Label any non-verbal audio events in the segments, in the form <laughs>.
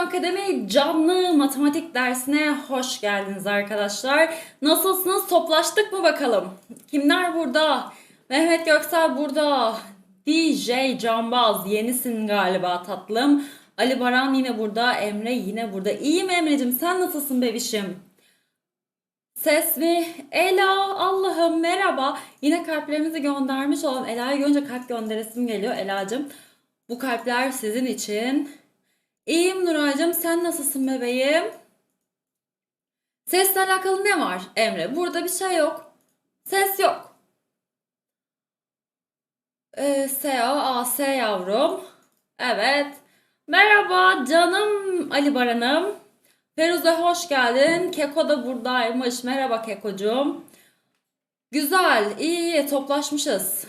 Akademi canlı matematik dersine hoş geldiniz arkadaşlar. Nasılsınız? Toplaştık mı bakalım? Kimler burada? Mehmet Göksel burada. DJ Cambaz yenisin galiba tatlım. Ali Baran yine burada. Emre yine burada. İyiyim Emre'cim sen nasılsın bebişim? Ses mi? Ela Allah'ım merhaba. Yine kalplerimizi göndermiş olan Ela'yı görünce kalp gönderesim geliyor Ela'cım. Bu kalpler sizin için. İyiyim Nuray'cığım sen nasılsın bebeğim? Sesle alakalı ne var Emre? Burada bir şey yok. Ses yok. Ee, S-A, A-S yavrum. Evet. Merhaba canım Ali Baran'ım. Feruze hoş geldin. Keko da buradaymış. Merhaba Kekocuğum. Güzel, iyi, iyi toplaşmışız.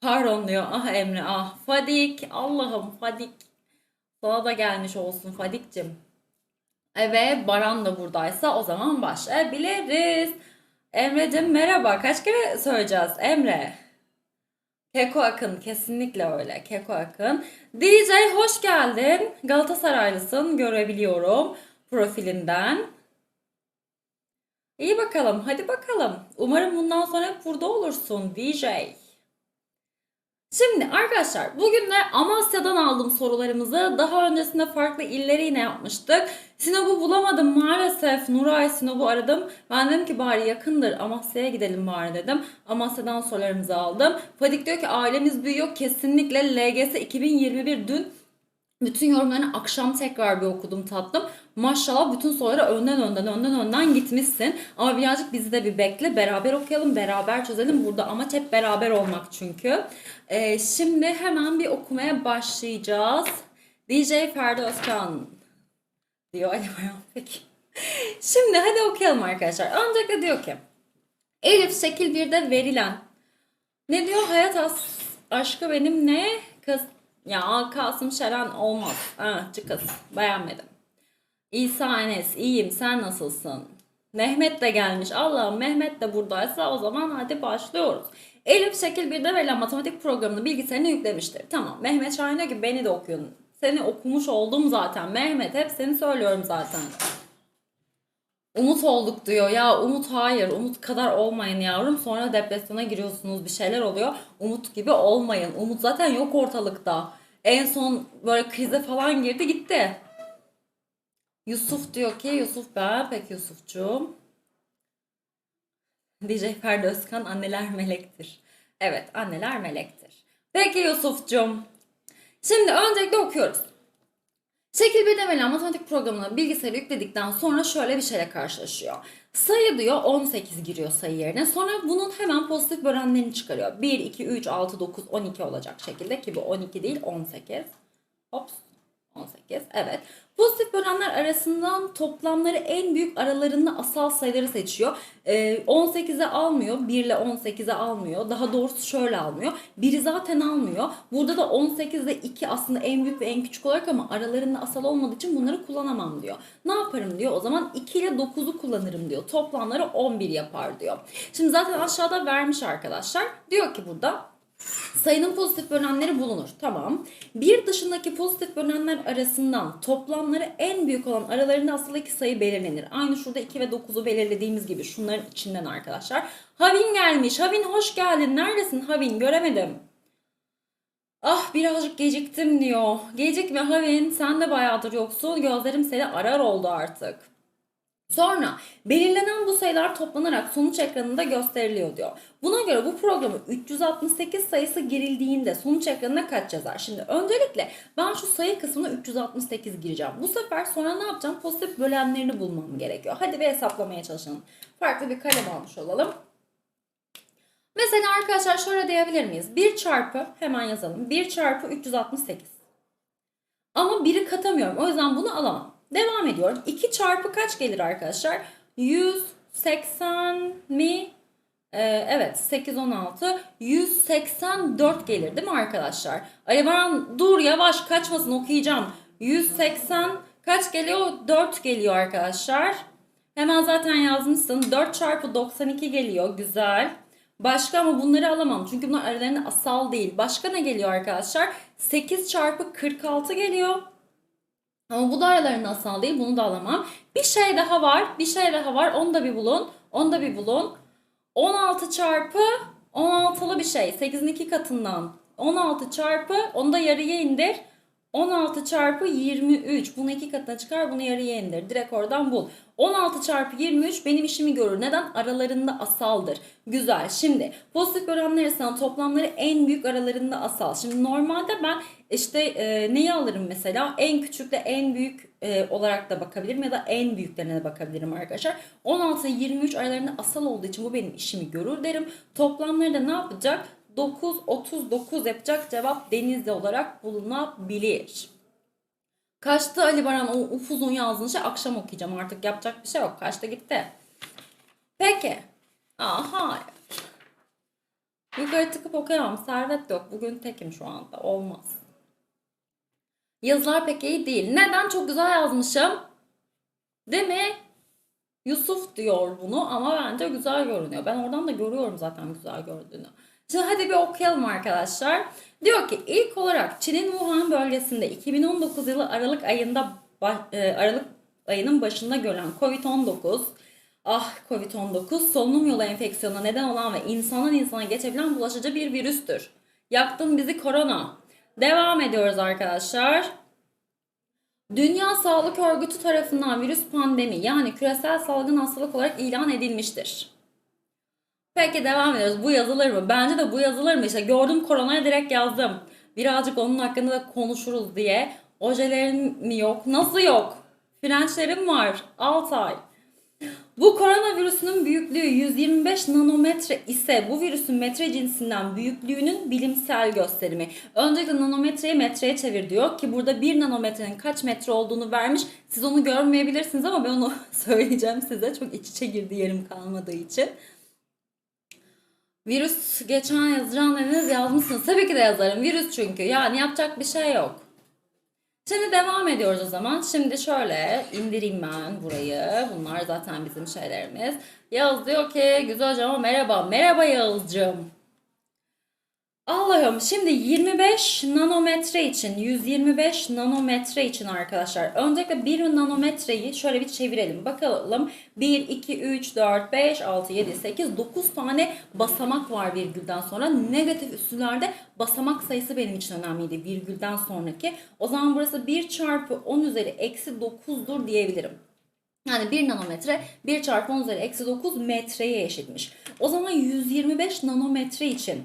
Pardon diyor. Ah Emre ah. Fadik. Allah'ım Fadik. Sana da gelmiş olsun Fadik'cim. E, ve Baran da buradaysa o zaman başlayabiliriz. Emre'cim merhaba. Kaç kere söyleyeceğiz Emre? Keko Akın kesinlikle öyle. Keko Akın. DJ hoş geldin. Galatasaraylısın görebiliyorum profilinden. İyi bakalım hadi bakalım. Umarım bundan sonra hep burada olursun DJ. Şimdi arkadaşlar bugün de Amasya'dan aldım sorularımızı. Daha öncesinde farklı illeri yine yapmıştık. Sinop'u bulamadım maalesef. Nuray Sinop'u aradım. Ben dedim ki bari yakındır Amasya'ya gidelim bari dedim. Amasya'dan sorularımızı aldım. Fadik diyor ki ailemiz büyüyor. Kesinlikle LGS 2021 dün bütün yorumlarını akşam tekrar bir okudum tatlım. Maşallah bütün soruları önden önden önden önden gitmişsin. Ama birazcık bizi de bir bekle. Beraber okuyalım, beraber çözelim. Burada amaç hep beraber olmak çünkü. Ee, şimdi hemen bir okumaya başlayacağız. DJ Ferdi Özkan diyor <laughs> Ali Bayan peki. Şimdi hadi okuyalım arkadaşlar. Öncelikle diyor ki Elif şekil 1'de verilen ne diyor? Hayat as aşkı benim ne? Kız ya Kasım Şeren olmaz. Ha, çıkız. Beğenmedim. İsa Enes iyiyim sen nasılsın? Mehmet de gelmiş. Allah'ım Mehmet de buradaysa o zaman hadi başlıyoruz. Elif şekil 1'de verilen matematik programını bilgisayarına yüklemiştir. Tamam. Mehmet Şahin diyor ki beni de okuyun. Seni okumuş oldum zaten. Mehmet hep seni söylüyorum zaten. Umut olduk diyor. Ya Umut hayır. Umut kadar olmayın yavrum. Sonra depresyona giriyorsunuz. Bir şeyler oluyor. Umut gibi olmayın. Umut zaten yok ortalıkta. En son böyle krize falan girdi gitti. Yusuf diyor ki Yusuf ben. Peki Yusufcuğum. DJ Ferdi Özkan anneler melektir. Evet anneler melektir. Peki Yusufcuğum. Şimdi öncelikle okuyoruz. Şekil bir verilen matematik programına bilgisayarı yükledikten sonra şöyle bir şeyle karşılaşıyor. Sayı diyor 18 giriyor sayı yerine. Sonra bunun hemen pozitif bölenlerini çıkarıyor. 1, 2, 3, 6, 9, 12 olacak şekilde ki bu 12 değil 18. Hops 18 evet. Pozitif bölenler arasından toplamları en büyük aralarında asal sayıları seçiyor. Ee, 18'e almıyor. 1 ile 18'e almıyor. Daha doğrusu şöyle almıyor. 1'i zaten almıyor. Burada da 18 ile 2 aslında en büyük ve en küçük olarak ama aralarında asal olmadığı için bunları kullanamam diyor. Ne yaparım diyor. O zaman 2 ile 9'u kullanırım diyor. Toplamları 11 yapar diyor. Şimdi zaten aşağıda vermiş arkadaşlar. Diyor ki burada Sayının pozitif bölenleri bulunur. Tamam. Bir dışındaki pozitif bölenler arasından toplamları en büyük olan aralarında aslında iki sayı belirlenir. Aynı şurada 2 ve 9'u belirlediğimiz gibi şunların içinden arkadaşlar. Havin gelmiş. Havin hoş geldin. Neredesin Havin? Göremedim. Ah birazcık geciktim diyor. Gecikme Havin. Sen de bayağıdır yoksun. Gözlerim seni arar oldu artık. Sonra belirlenen bu sayılar toplanarak sonuç ekranında gösteriliyor diyor. Buna göre bu programı 368 sayısı girildiğinde sonuç ekranına kaç yazar? Şimdi öncelikle ben şu sayı kısmına 368 gireceğim. Bu sefer sonra ne yapacağım? Pozitif bölenlerini bulmam gerekiyor. Hadi bir hesaplamaya çalışalım. Farklı bir kalem almış olalım. Mesela arkadaşlar şöyle diyebilir miyiz? 1 çarpı hemen yazalım. 1 çarpı 368. Ama 1'i katamıyorum. O yüzden bunu alamam. Devam ediyorum. 2 çarpı kaç gelir arkadaşlar? 180 mi? Ee, evet 8 16 184 gelir değil mi arkadaşlar? Ali Baran dur yavaş kaçmasın okuyacağım. 180 kaç geliyor? 4 geliyor arkadaşlar. Hemen zaten yazmışsın. 4 çarpı 92 geliyor. Güzel. Başka ama bunları alamam. Çünkü bunlar aralarında asal değil. Başka ne geliyor arkadaşlar? 8 çarpı 46 geliyor. Ama bu da aralarında asal değil. Bunu da alamam. Bir şey daha var. Bir şey daha var. Onu da bir bulun. Onu da bir bulun. 16 çarpı 16'lı bir şey. 8'in 2 katından. 16 çarpı onu da yarıya indir. 16 çarpı 23. Bunu iki katına çıkar bunu yarıya indir. Direkt oradan bul. 16 çarpı 23 benim işimi görür. Neden? Aralarında asaldır. Güzel. Şimdi pozitif oranlar arasında toplamları en büyük aralarında asal. Şimdi normalde ben işte e, neyi alırım mesela? En küçükle en büyük e, olarak da bakabilirim ya da en büyüklerine de bakabilirim arkadaşlar. 16 ile 23 aralarında asal olduğu için bu benim işimi görür derim. Toplamları da ne yapacak? 9, 39 yapacak cevap Denizli olarak bulunabilir. Kaçtı Ali Baran o upuzun yazdığın şey akşam okuyacağım artık yapacak bir şey yok. Kaçta gitti. Peki. Aha. Yukarı tıkıp okuyamam. Servet yok. Bugün tekim şu anda. Olmaz. Yazılar pek iyi değil. Neden? Çok güzel yazmışım. Değil mi? Yusuf diyor bunu ama bence güzel görünüyor. Ben oradan da görüyorum zaten güzel gördüğünü. Şimdi hadi bir okuyalım arkadaşlar. Diyor ki ilk olarak Çin'in Wuhan bölgesinde 2019 yılı Aralık ayında e, Aralık ayının başında görülen Covid-19 Ah Covid-19 solunum yolu enfeksiyonuna neden olan ve insandan insana geçebilen bulaşıcı bir virüstür. Yaktın bizi korona. Devam ediyoruz arkadaşlar. Dünya Sağlık Örgütü tarafından virüs pandemi yani küresel salgın hastalık olarak ilan edilmiştir. Peki devam ediyoruz. Bu yazılır mı? Bence de bu yazılır mı? İşte gördüm koronaya direkt yazdım. Birazcık onun hakkında da konuşuruz diye. Ojelerim mi yok? Nasıl yok? Frençlerim var. 6 ay. Bu koronavirüsünün büyüklüğü 125 nanometre ise bu virüsün metre cinsinden büyüklüğünün bilimsel gösterimi. Öncelikle nanometreyi metreye çevir diyor ki burada 1 nanometrenin kaç metre olduğunu vermiş. Siz onu görmeyebilirsiniz ama ben onu <laughs> söyleyeceğim size. Çok iç içe girdi yerim kalmadığı için. Virüs geçen yazacağım dediniz yazmışsınız. Tabii ki de yazarım. Virüs çünkü. Yani yapacak bir şey yok. Şimdi devam ediyoruz o zaman. Şimdi şöyle indireyim ben burayı. Bunlar zaten bizim şeylerimiz. Yağız diyor ki güzel hocam merhaba. Merhaba Yağız'cığım. Allah'ım şimdi 25 nanometre için 125 nanometre için arkadaşlar öncelikle 1 nanometreyi şöyle bir çevirelim bakalım 1 2 3 4 5 6 7 8 9 tane basamak var virgülden sonra negatif üstülerde basamak sayısı benim için önemliydi virgülden sonraki o zaman burası 1 çarpı 10 üzeri eksi 9'dur diyebilirim. Yani 1 nanometre 1 çarpı 10 üzeri eksi 9 metreye eşitmiş. O zaman 125 nanometre için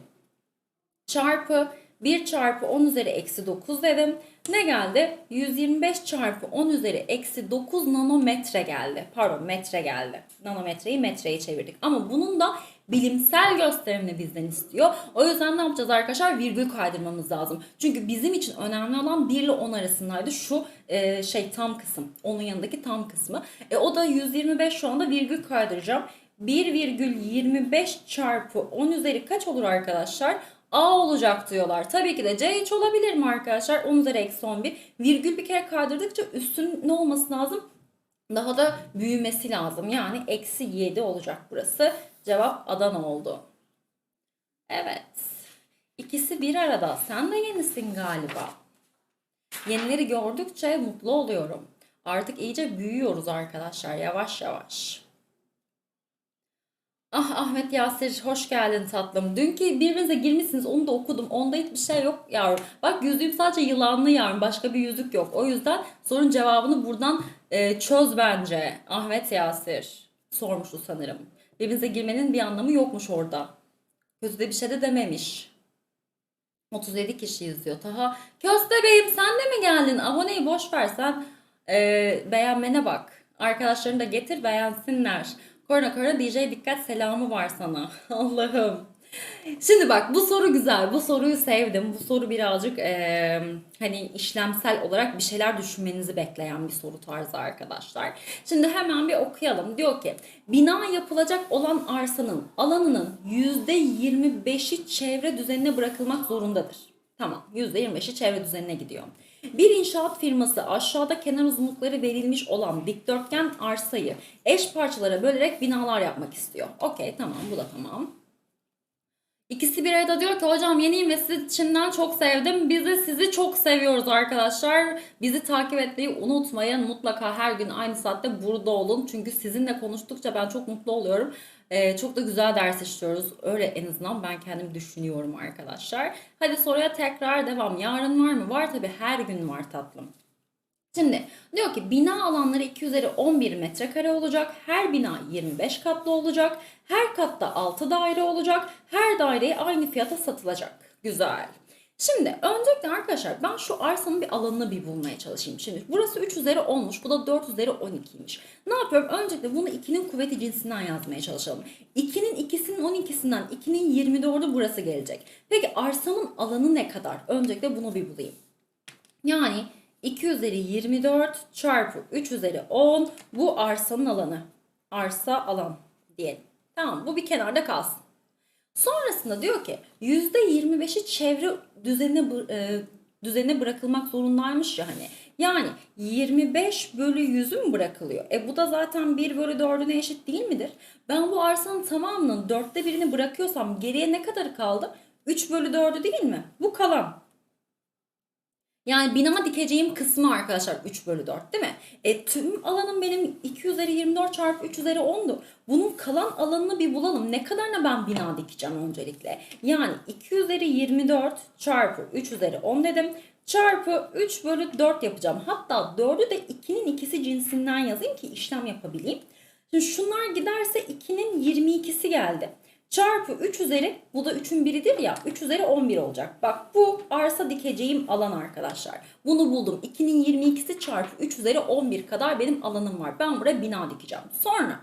çarpı 1 çarpı 10 üzeri eksi 9 dedim. Ne geldi? 125 çarpı 10 üzeri eksi 9 nanometre geldi. Pardon metre geldi. Nanometreyi metreye çevirdik. Ama bunun da bilimsel gösterimini bizden istiyor. O yüzden ne yapacağız arkadaşlar? Virgül kaydırmamız lazım. Çünkü bizim için önemli olan 1 ile 10 arasındaydı. Şu e, şey tam kısım. Onun yanındaki tam kısmı. E, o da 125 şu anda virgül kaydıracağım. 1,25 çarpı 10 üzeri kaç olur arkadaşlar? A olacak diyorlar. Tabii ki de C hiç olabilir mi arkadaşlar? 10 üzeri eksi 11. Virgül bir kere kaydırdıkça üstün ne olması lazım? Daha da büyümesi lazım. Yani eksi 7 olacak burası. Cevap Adana oldu. Evet. İkisi bir arada. Sen de yenisin galiba. Yenileri gördükçe mutlu oluyorum. Artık iyice büyüyoruz arkadaşlar yavaş yavaş. Ah Ahmet Yasir hoş geldin tatlım. Dünkü birbirinize girmişsiniz onu da okudum. Onda hiçbir şey yok yavrum. Bak yüzüğüm sadece yılanlı yavrum. Başka bir yüzük yok. O yüzden sorun cevabını buradan e, çöz bence. Ahmet Yasir sormuştu sanırım. Birbirinize girmenin bir anlamı yokmuş orada. Kötü de bir şey de dememiş. 37 kişi izliyor. Taha Köste Bey'im sen de mi geldin? Aboneyi boş ver sen e, beğenmene bak. Arkadaşlarını da getir beğensinler. Korna korna DJ dikkat selamı var sana. <laughs> Allah'ım. Şimdi bak bu soru güzel. Bu soruyu sevdim. Bu soru birazcık e, hani işlemsel olarak bir şeyler düşünmenizi bekleyen bir soru tarzı arkadaşlar. Şimdi hemen bir okuyalım. Diyor ki bina yapılacak olan arsanın alanının %25'i çevre düzenine bırakılmak zorundadır. Tamam %25'i çevre düzenine gidiyor. Bir inşaat firması aşağıda kenar uzunlukları verilmiş olan dikdörtgen arsayı eş parçalara bölerek binalar yapmak istiyor. Okey tamam bu da tamam. İkisi bir arada diyor ki hocam yeniyim ve sizi içimden çok sevdim. Biz de sizi çok seviyoruz arkadaşlar. Bizi takip etmeyi unutmayın. Mutlaka her gün aynı saatte burada olun. Çünkü sizinle konuştukça ben çok mutlu oluyorum. Ee, çok da güzel ders işliyoruz. Öyle en azından ben kendim düşünüyorum arkadaşlar. Hadi soruya tekrar devam. Yarın var mı? Var tabii her gün var tatlım. Şimdi diyor ki bina alanları 2 üzeri 11 metrekare olacak. Her bina 25 katlı olacak. Her katta 6 daire olacak. Her daireye aynı fiyata satılacak. Güzel. Şimdi öncelikle arkadaşlar ben şu arsanın bir alanını bir bulmaya çalışayım. Şimdi burası 3 üzeri 10'muş. Bu da 4 üzeri 12'ymiş. Ne yapıyorum? Öncelikle bunu 2'nin kuvveti cinsinden yazmaya çalışalım. 2'nin ikisinin 12'sinden 2'nin 24'ü burası gelecek. Peki arsamın alanı ne kadar? Öncelikle bunu bir bulayım. Yani 2 üzeri 24 çarpı 3 üzeri 10 bu arsanın alanı. Arsa alan diyelim. Tamam bu bir kenarda kalsın. Sonrasında diyor ki %25'i çevre düzenine e, düzenine bırakılmak zorundaymış ya hani. Yani 25 bölü 100'ü mü bırakılıyor? E bu da zaten 1 bölü 4'üne eşit değil midir? Ben bu arsanın tamamının dörtte birini bırakıyorsam geriye ne kadarı kaldı? 3 bölü 4'ü değil mi? Bu kalan. Yani bina dikeceğim kısmı arkadaşlar 3 bölü 4 değil mi? E tüm alanım benim 2 üzeri 24 çarpı 3 üzeri 10'du. Bunun kalan alanını bir bulalım. Ne kadarına ben bina dikeceğim öncelikle? Yani 2 üzeri 24 çarpı 3 üzeri 10 dedim. Çarpı 3 bölü 4 yapacağım. Hatta 4'ü de 2'nin ikisi cinsinden yazayım ki işlem yapabileyim. Şimdi şunlar giderse 2'nin 22'si geldi. Çarpı 3 üzeri bu da 3'ün biridir ya 3 üzeri 11 olacak. Bak bu arsa dikeceğim alan arkadaşlar. Bunu buldum. 2'nin 22'si çarpı 3 üzeri 11 kadar benim alanım var. Ben buraya bina dikeceğim. Sonra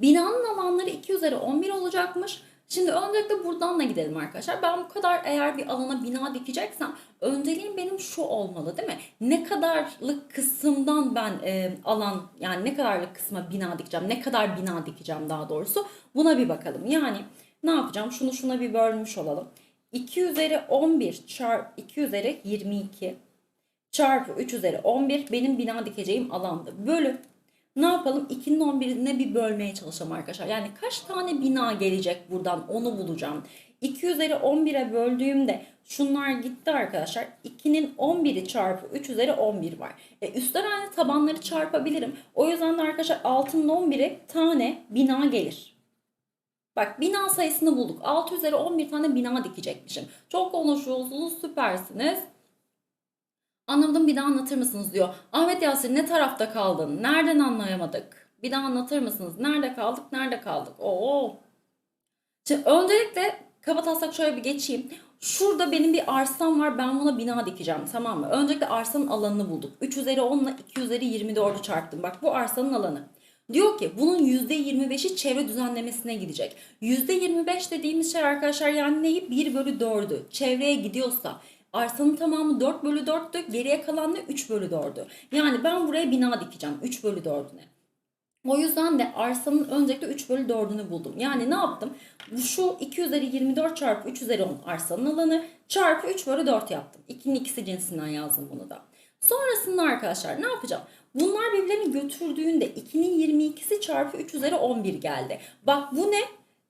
binanın alanları 2 üzeri 11 olacakmış. Şimdi öncelikle buradan da gidelim arkadaşlar. Ben bu kadar eğer bir alana bina dikeceksem önceliğim benim şu olmalı değil mi? Ne kadarlık kısımdan ben e, alan yani ne kadarlık kısma bina dikeceğim? Ne kadar bina dikeceğim daha doğrusu? Buna bir bakalım. Yani ne yapacağım? Şunu şuna bir bölmüş olalım. 2 üzeri 11 çarpı 2 üzeri 22 çarpı 3 üzeri 11 benim bina dikeceğim alandı. Bölü ne yapalım? 2'nin 11'ine bir bölmeye çalışalım arkadaşlar. Yani kaç tane bina gelecek buradan onu bulacağım. 2 üzeri 11'e böldüğümde şunlar gitti arkadaşlar. 2'nin 11'i çarpı 3 üzeri 11 var. E, üstler aynı tabanları çarpabilirim. O yüzden de arkadaşlar 6'nın 11'i tane bina gelir. Bak bina sayısını bulduk. 6 üzeri 11 tane bina dikecekmişim. Çok konuşuyorsunuz süpersiniz. Anlamadım bir daha anlatır mısınız diyor. Ahmet Yasir ne tarafta kaldın? Nereden anlayamadık? Bir daha anlatır mısınız? Nerede kaldık? Nerede kaldık? Oo. Şimdi öncelikle kabataslak şöyle bir geçeyim. Şurada benim bir arsam var. Ben buna bina dikeceğim. Tamam mı? Öncelikle arsanın alanını bulduk. 3 üzeri 10 ile 2 üzeri 24'ü çarptım. Bak bu arsanın alanı. Diyor ki bunun %25'i çevre düzenlemesine gidecek. %25 dediğimiz şey arkadaşlar yani neyi? 1 bölü 4'ü. Çevreye gidiyorsa arsanın tamamı 4 bölü 4'tü. Geriye kalan da 3 bölü 4'ü. Yani ben buraya bina dikeceğim 3 bölü 4'üne. O yüzden de arsanın öncelikle 3 bölü 4'ünü buldum. Yani ne yaptım? Şu 2 üzeri 24 çarpı 3 üzeri 10 arsanın alanı çarpı 3 bölü 4 yaptım. 2'nin ikisi cinsinden yazdım bunu da. Sonrasında arkadaşlar ne yapacağım? Bunlar birbirlerini götürdüğünde 2'nin 22'si çarpı 3 üzeri 11 geldi. Bak bu ne?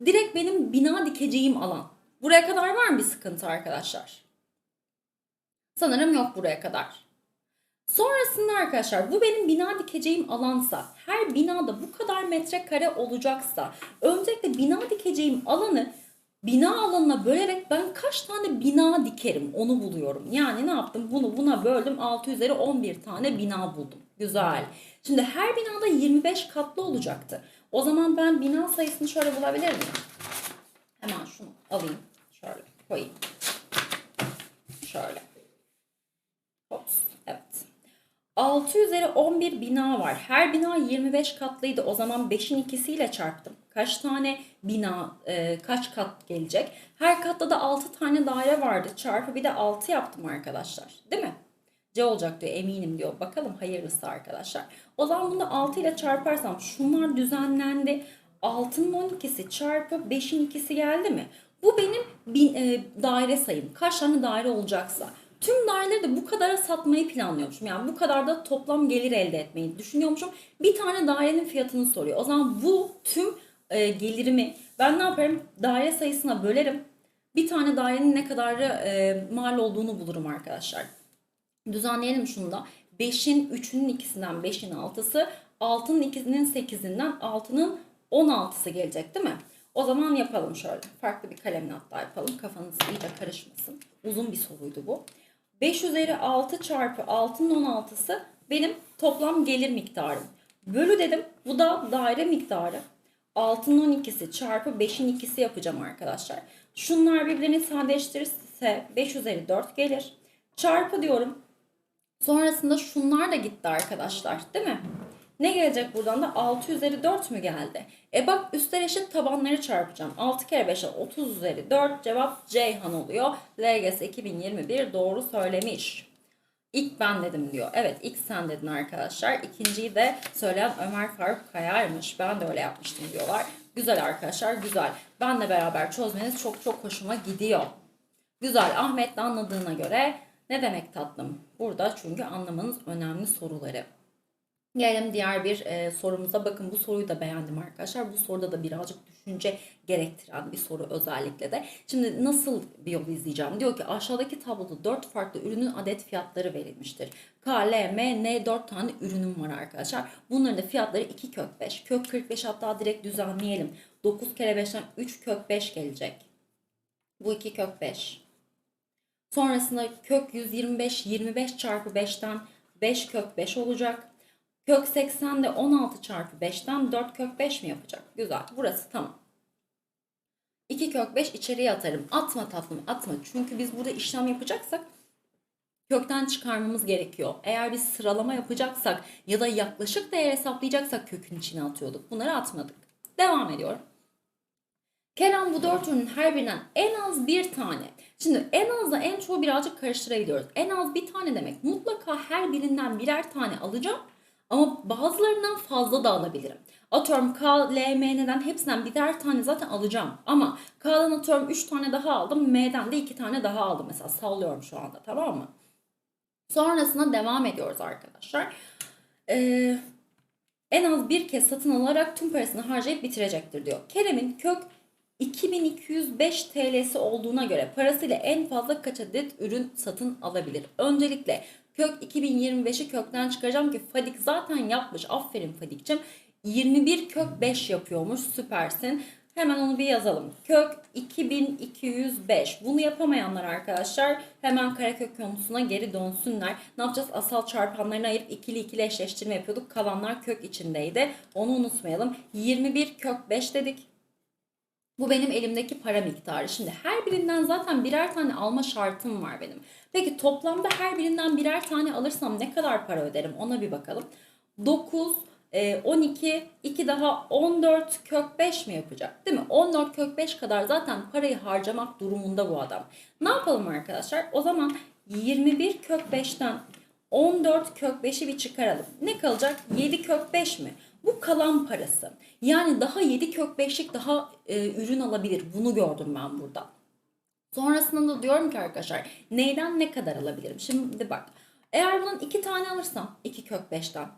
Direkt benim bina dikeceğim alan. Buraya kadar var mı bir sıkıntı arkadaşlar? Sanırım yok buraya kadar. Sonrasında arkadaşlar bu benim bina dikeceğim alansa her binada bu kadar metrekare olacaksa öncelikle bina dikeceğim alanı bina alanına bölerek ben kaç tane bina dikerim onu buluyorum. Yani ne yaptım? Bunu buna böldüm 6 üzeri 11 tane bina buldum. Güzel. Şimdi her binada 25 katlı olacaktı. O zaman ben bina sayısını şöyle bulabilir miyim? Hemen şunu alayım. Şöyle koyayım. Şöyle. Hops. Evet. 6 üzeri 11 bina var. Her bina 25 katlıydı. O zaman 5'in ikisiyle çarptım. Kaç tane bina, e, kaç kat gelecek? Her katta da 6 tane daire vardı. Çarpı bir de 6 yaptım arkadaşlar. Değil mi? C olacak diyor eminim diyor. Bakalım hayırlısı arkadaşlar. O zaman bunu 6 ile çarparsam şunlar düzenlendi. 6'nın 12'si çarpı 5'in ikisi geldi mi? Bu benim bin, e, daire sayım. Kaç tane daire olacaksa. Tüm daireleri de bu kadara satmayı planlıyormuşum. Yani bu kadar da toplam gelir elde etmeyi düşünüyormuşum. Bir tane dairenin fiyatını soruyor. O zaman bu tüm e, gelirimi ben ne yaparım? Daire sayısına bölerim. Bir tane dairenin ne kadarı e, mal olduğunu bulurum arkadaşlar. Düzenleyelim şunu da. 5'in 3'ünün ikisinden 5'in 6'sı, 6'nın ikisinin 8'inden 6'nın 16'sı gelecek değil mi? O zaman yapalım şöyle. Farklı bir kalemle hatta yapalım. Kafanız iyice karışmasın. Uzun bir soruydu bu. 5 üzeri 6 çarpı 6'nın 16'sı benim toplam gelir miktarım. Bölü dedim. Bu da daire miktarı. 6'nın 12'si çarpı 5'in 2'si yapacağım arkadaşlar. Şunlar birbirini sadeleştirirse 5 üzeri 4 gelir. Çarpı diyorum. Sonrasında şunlar da gitti arkadaşlar değil mi? Ne gelecek buradan da 6 üzeri 4 mü geldi? E bak üstler eşit tabanları çarpacağım. 6 kere 5'e 30 üzeri 4 cevap Ceyhan oluyor. LGS 2021 doğru söylemiş. İlk ben dedim diyor. Evet ilk sen dedin arkadaşlar. İkinciyi de söyleyen Ömer Faruk Kaya'ymış. Ben de öyle yapmıştım diyorlar. Güzel arkadaşlar güzel. Benle beraber çözmeniz çok çok hoşuma gidiyor. Güzel Ahmet de anladığına göre ne demek tatlım? Burada çünkü anlamanız önemli soruları. Gelelim diğer bir e, sorumuza. Bakın bu soruyu da beğendim arkadaşlar. Bu soruda da birazcık düşünce gerektiren bir soru özellikle de. Şimdi nasıl bir yol izleyeceğim? Diyor ki aşağıdaki tabloda 4 farklı ürünün adet fiyatları verilmiştir. K, L, M, N 4 tane ürünüm var arkadaşlar. Bunların da fiyatları 2 kök 5. Kök 45 hatta direkt düzenleyelim. 9 kere 5'ten 3 kök 5 gelecek. Bu 2 kök 5. Sonrasında kök 125 25 çarpı 5'ten 5 kök 5 olacak. Kök 80 de 16 çarpı 5'ten 4 kök 5 mi yapacak? Güzel. Burası tamam. 2 kök 5 içeriye atarım. Atma tatlım atma. Çünkü biz burada işlem yapacaksak kökten çıkarmamız gerekiyor. Eğer biz sıralama yapacaksak ya da yaklaşık değer hesaplayacaksak kökün içine atıyorduk. Bunları atmadık. Devam ediyorum. Kenan bu dört ürünün her birinden en az bir tane. Şimdi en azla en çoğu birazcık karıştırabiliyoruz. En az bir tane demek. Mutlaka her birinden birer tane alacağım. Ama bazılarından fazla da alabilirim. Atıyorum K, L, M, N'den hepsinden birer tane zaten alacağım. Ama K'dan atıyorum 3 tane daha aldım. M'den de 2 tane daha aldım. Mesela sallıyorum şu anda tamam mı? Sonrasında devam ediyoruz arkadaşlar. Ee, en az bir kez satın alarak tüm parasını harcayıp bitirecektir diyor. Kerem'in kök 2205 TL'si olduğuna göre parasıyla en fazla kaç adet ürün satın alabilir? Öncelikle kök 2025'i kökten çıkaracağım ki Fadik zaten yapmış. Aferin Fadik'cim. 21 kök 5 yapıyormuş. Süpersin. Hemen onu bir yazalım. Kök 2205. Bunu yapamayanlar arkadaşlar hemen karekök konusuna geri dönsünler. Ne yapacağız? Asal çarpanlarını ayırıp ikili ikili eşleştirme yapıyorduk. Kalanlar kök içindeydi. Onu unutmayalım. 21 kök 5 dedik. Bu benim elimdeki para miktarı. Şimdi her birinden zaten birer tane alma şartım var benim. Peki toplamda her birinden birer tane alırsam ne kadar para öderim ona bir bakalım. 9, 12, 2 daha 14 kök 5 mi yapacak? Değil mi? 14 kök 5 kadar zaten parayı harcamak durumunda bu adam. Ne yapalım arkadaşlar? O zaman 21 kök 5'ten 14 kök 5'i bir çıkaralım. Ne kalacak? 7 kök 5 mi? Bu kalan parası. Yani daha 7 kök 5'lik daha e, ürün alabilir. Bunu gördüm ben burada. Sonrasında da diyorum ki arkadaşlar neyden ne kadar alabilirim? Şimdi bak eğer bundan 2 tane alırsam 2 kök 5'ten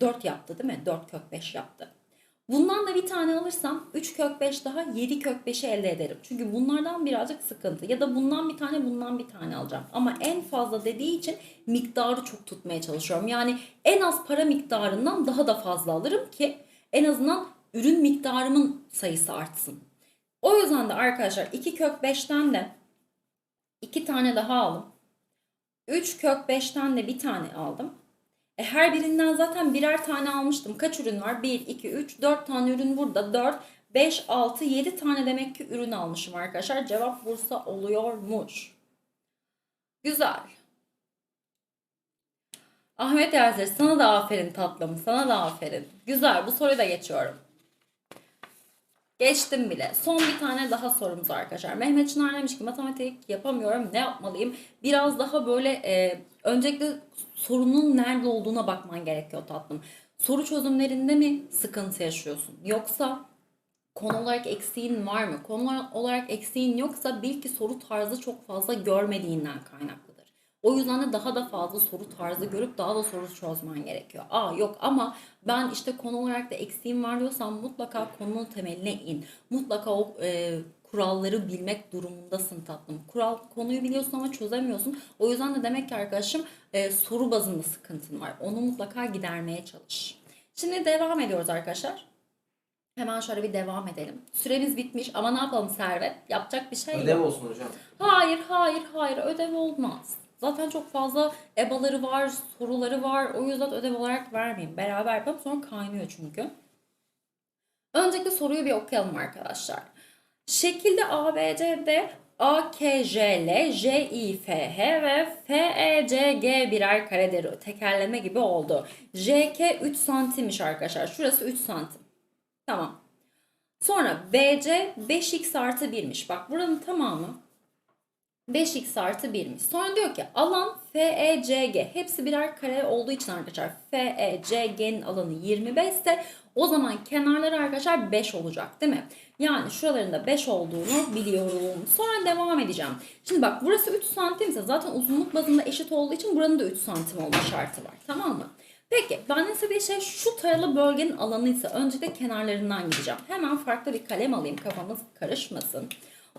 4 yaptı değil mi? 4 kök 5 yaptı. Bundan da bir tane alırsam 3 kök 5 daha 7 kök 5'i elde ederim. Çünkü bunlardan birazcık sıkıntı. Ya da bundan bir tane bundan bir tane alacağım. Ama en fazla dediği için miktarı çok tutmaya çalışıyorum. Yani en az para miktarından daha da fazla alırım ki en azından ürün miktarımın sayısı artsın. O yüzden de arkadaşlar 2 kök 5'ten de 2 tane daha aldım. 3 kök 5'ten de bir tane aldım. E her birinden zaten birer tane almıştım. Kaç ürün var? 1, 2, 3, 4 tane ürün burada. 4, 5, 6, 7 tane demek ki ürün almışım arkadaşlar. Cevap Bursa oluyormuş. Güzel. Ahmet Erzer sana da aferin tatlım. Sana da aferin. Güzel bu soruyu da geçiyorum. Geçtim bile. Son bir tane daha sorumuz arkadaşlar. Mehmet Çınar demiş ki matematik yapamıyorum. Ne yapmalıyım? Biraz daha böyle e, öncelikle sorunun nerede olduğuna bakman gerekiyor tatlım. Soru çözümlerinde mi sıkıntı yaşıyorsun? Yoksa konu olarak eksiğin var mı? Konu olarak eksiğin yoksa bil ki soru tarzı çok fazla görmediğinden kaynaklıdır. O yüzden de daha da fazla soru tarzı görüp daha da soru çözmen gerekiyor. Aa yok ama ben işte konu olarak da eksiğim var diyorsan mutlaka konunun temeline in. Mutlaka o e, kuralları bilmek durumundasın tatlım. Kural konuyu biliyorsun ama çözemiyorsun. O yüzden de demek ki arkadaşım e, soru bazında sıkıntın var. Onu mutlaka gidermeye çalış. Şimdi devam ediyoruz arkadaşlar. Hemen şöyle bir devam edelim. Süremiz bitmiş ama ne yapalım Servet? Yapacak bir şey yok. Ödev olsun hocam. Hayır, hayır, hayır. Ödev olmaz. Zaten çok fazla ebaları var, soruları var. O yüzden ödev olarak vermeyeyim. Beraber yapalım. Sonra kaynıyor çünkü. Öncelikle soruyu bir okuyalım arkadaşlar. Şekilde ABC'de AKJL, JIFH ve FECG birer karedir. Tekerleme gibi oldu. JK 3 santimmiş arkadaşlar. Şurası 3 santim. Tamam. Sonra BC 5x artı 1'miş. Bak buranın tamamı 5x artı 1'miş. Sonra diyor ki alan FECG hepsi birer kare olduğu için arkadaşlar FECG'nin alanı 25 ise o zaman kenarları arkadaşlar 5 olacak değil mi? Yani şuralarında 5 olduğunu biliyorum. Sonra devam edeceğim. Şimdi bak burası 3 santim ise zaten uzunluk bazında eşit olduğu için buranın da 3 santim olma şartı var. Tamam mı? Peki ben istediği şey şu taralı bölgenin alanıysa öncelikle kenarlarından gideceğim. Hemen farklı bir kalem alayım kafamız karışmasın.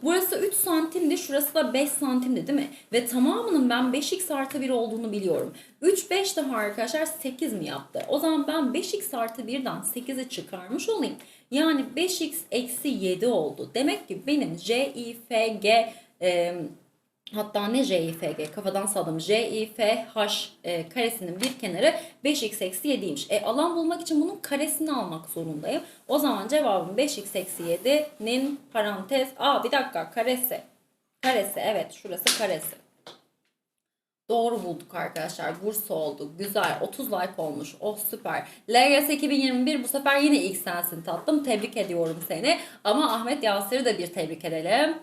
Burası 3 santimdi, şurası da 5 santimdi değil mi? Ve tamamının ben 5x artı 1 olduğunu biliyorum. 3, 5 daha arkadaşlar 8 mi yaptı? O zaman ben 5x artı 1'den 8'i çıkarmış olayım. Yani 5x eksi 7 oldu. Demek ki benim C, I, F, G... E, Hatta ne JIFG kafadan salladım. JIFH e, karesinin bir kenarı 5x eksi 7'ymiş. E, alan bulmak için bunun karesini almak zorundayım. O zaman cevabım 5x eksi 7'nin parantez. Aa bir dakika karesi. Karesi evet şurası karesi. Doğru bulduk arkadaşlar. Bursa oldu. Güzel. 30 like olmuş. Oh süper. LGS 2021 bu sefer yine ilk sensin tatlım. Tebrik ediyorum seni. Ama Ahmet Yasir'i de bir tebrik edelim.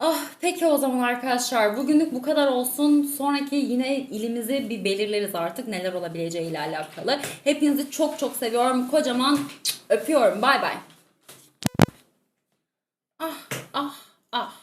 Ah peki o zaman arkadaşlar bugünlük bu kadar olsun. Sonraki yine ilimizi bir belirleriz artık neler olabileceği ile alakalı. Hepinizi çok çok seviyorum. Kocaman öpüyorum. Bay bay. Ah